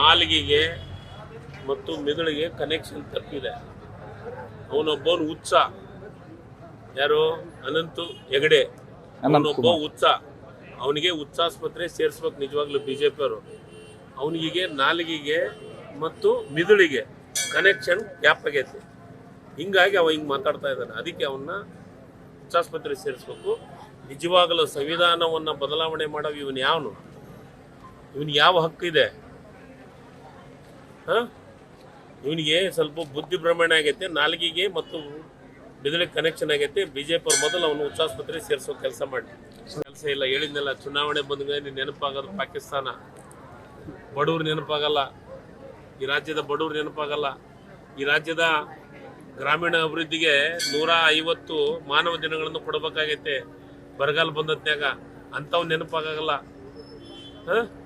ನಾಲಿಗೆಗೆ ಮತ್ತು ಮೆದುಳಿಗೆ ಕನೆಕ್ಷನ್ ತಪ್ಪಿದೆ. ಅವನೊಬ್ಬನು ಹುಚ್ಚ. ಯಾರು? ಅನಂತು ಹೆಗಡೆ. ಅವನೊಬ್ಬ ಹುಚ್ಚ. ಅವನಿಗೆ ಹುಚ್ಚಾಸ್ಪತ್ರೆ ಸೇರಿಸ್ಬೇಕು ನಿಜವಾಗ್ಲೂ ಬಿ ಜೆ ಪಿಯವರು ಅವನಿಗೆ ನಾಲಿಗೆಗೆ ಮತ್ತು ಮಿದುಳಿಗೆ ಕನೆಕ್ಷನ್ ಗ್ಯಾಪ್ ಆಗೈತಿ. ಹಿಂಗಾಗಿ ಅವ ಹಿಂಗೆ ಮಾತಾಡ್ತಾ ಇದ್ದಾನೆ. ಅದಕ್ಕೆ ಅವನ್ನ ಹುಚ್ಚಾಸ್ಪತ್ರೆ ಸೇರಿಸ್ಬೇಕು. ನಿಜವಾಗಲೂ ಸಂವಿಧಾನವನ್ನು ಬದಲಾವಣೆ ಮಾಡೋ ಇವನು ಯಾವನು? ಇವನು ಯಾವ ಹಕ್ಕಿದೆ ಹಾಂ? ಇವನಿಗೆ ಸ್ವಲ್ಪ ಬುದ್ಧಿ ಭ್ರಮಣೆ ಆಗೈತೆ, ನಾಲ್ಗಿಗೆ ಮತ್ತು ಮಿದುಳಿಗೆ ಕನೆಕ್ಷನ್ ಆಗೈತೆ. ಬಿ ಜೆ ಪಿ ಮೊದಲು ಅವನು ಉಚ್ಚಾಸ್ಪತ್ರೆ ಸೇರಿಸೋ ಕೆಲಸ ಮಾಡಿ ಕೆಲಸ ಇಲ್ಲ, ಹೇಳಿದ್ನಲ್ಲ, ಚುನಾವಣೆ ಬಂದಾಗ ನೆನಪಾಗೋದು ಪಾಕಿಸ್ತಾನ. ಬಡವ್ರು ನೆನಪಾಗಲ್ಲ. ಈ ರಾಜ್ಯದ ಬಡವ್ರು ನೆನಪಾಗಲ್ಲ. ಈ ರಾಜ್ಯದ ಗ್ರಾಮೀಣ ಅಭಿವೃದ್ಧಿಗೆ ನೂರ ಐವತ್ತು ಮಾನವ ದಿನಗಳನ್ನು ಕೊಡಬೇಕಾಗೈತೆ. ಬರಗಾಲ ಬಂದತ್ನಾಗ ಅಂಥವು ನೆನಪಾಗಲ್ಲ. ಹಾಂ?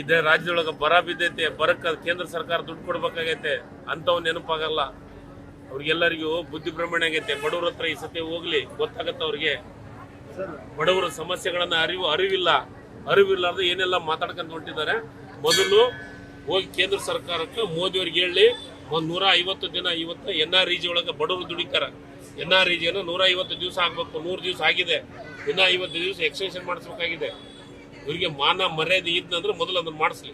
ಇದೇ ರಾಜ್ಯದೊಳಗೆ ಬರ ಬಿದ್ದೈತೆ, ಬರಕ್ಕೆ ಕೇಂದ್ರ ಸರ್ಕಾರ ದುಡ್ಡು ಕೊಡ್ಬೇಕಾಗೈತೆ, ಅಂಥವ್ ನೆನಪಾಗಲ್ಲ. ಅವ್ರಿಗೆಲ್ಲರಿಗೂ ಬುದ್ಧಿ ಭ್ರಮಣೆ ಆಗೈತೆ. ಬಡವ್ರ ಹತ್ರ ಈ ಸತಿ ಹೋಗ್ಲಿ, ಗೊತ್ತಾಗತ್ತ ಅವ್ರಿಗೆ. ಬಡವರ ಸಮಸ್ಯೆಗಳನ್ನ ಅರಿವು, ಅರಿವಿಲ್ಲ. ಅರಿವಿಲ್ಲಾರ್ದು ಏನೆಲ್ಲ ಮಾತಾಡ್ಕೊಂತ ಹೊಂಟಿದ್ದಾರೆ. ಮೊದಲು ಹೋಗಿ ಕೇಂದ್ರ ಸರ್ಕಾರಕ್ಕೆ ಮೋದಿಯವ್ರಿಗೆ ಹೇಳಿ, ಒಂದ್ ನೂರ ಐವತ್ತು ದಿನ ಇವತ್ತು ಎನ್ ಆರ್ ಇಜಿ ಒಳಗೆ ಬಡವರು ದುಡಿತಾರ. ಎನ್ ಆರ್ ಇಜಿಯನ್ನು ನೂರ ಐವತ್ತು ದಿವಸ ಆಗ್ಬೇಕು, ನೂರು ದಿವಸ ಆಗಿದೆ. ಇನ್ನ ಐವತ್ತು ದಿವಸ ಎಕ್ಸ್ಟೆನ್ಷನ್ ಮಾಡಿಸ್ಬೇಕಾಗಿದೆ. ಇವರಿಗೆ ಮಾನ ಮರ್ಯಾದೆ ಇದ್ನಂದ್ರೆ ಮೊದಲು ಅದನ್ನ ಮಾಡಿಸ್ಲಿ.